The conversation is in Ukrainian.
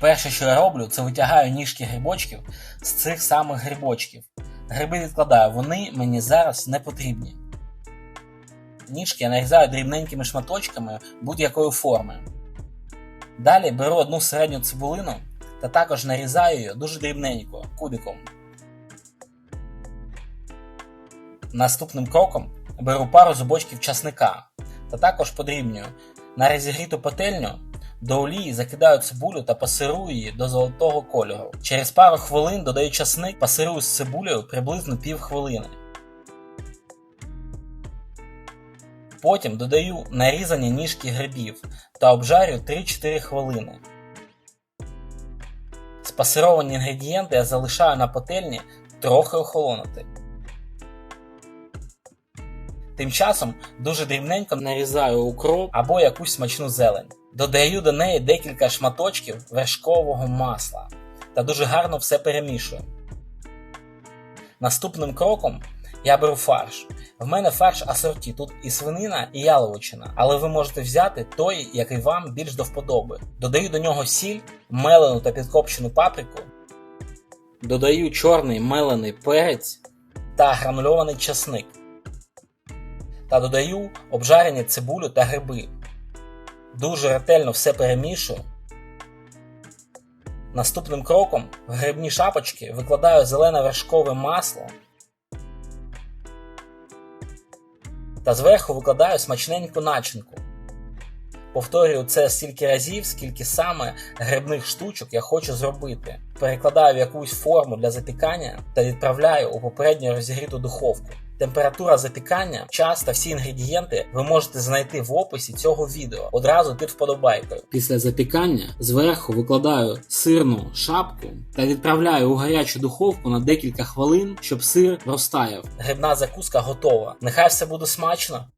Перше, що я роблю, це витягаю ніжки грибочків з цих самих грибочків. Гриби відкладаю, вони мені зараз не потрібні. Ніжки я нарізаю дрібненькими шматочками будь-якої форми. Далі беру одну середню цибулину та також нарізаю її дуже дрібненько, кубиком. Наступним кроком беру пару зубочків часника та також подрібнюю. На розігріту пательню до олії закидаю цибулю та пасирую її до золотого кольору. Через пару хвилин додаю часник, пасирую з цибулею приблизно пів хвилини. Потім додаю нарізані ніжки грибів та обжарю 3-4 хвилини. Спасировані інгредієнти я залишаю на пательні трохи охолонути. Тим часом дуже дрібненько нарізаю укроп або якусь смачну зелень. Додаю до неї декілька шматочків вершкового масла та дуже гарно все перемішую. Наступним кроком я беру фарш. В мене фарш асорті, тут і свинина, і яловичина, але ви можете взяти той, який вам більш до вподоби. Додаю до нього сіль, мелену та підкопчену паприку. Додаю чорний мелений перець та гранульований часник. Та додаю обжарені цибулю та гриби. Дуже ретельно все перемішую. Наступним кроком в грибні шапочки викладаю зелене вершкове масло та зверху викладаю смачненьку начинку. Повторюю це стільки разів, скільки саме грибних штучок я хочу зробити. Перекладаю в якусь форму для запікання та відправляю у попередньо розігріту духовку. Температура запікання, час та всі інгредієнти ви можете знайти в описі цього відео одразу під вподобайкою. Після запікання зверху викладаю сирну шапку та відправляю у гарячу духовку на декілька хвилин, щоб сир розтаяв. Грибна закуска готова. Нехай все буде смачно.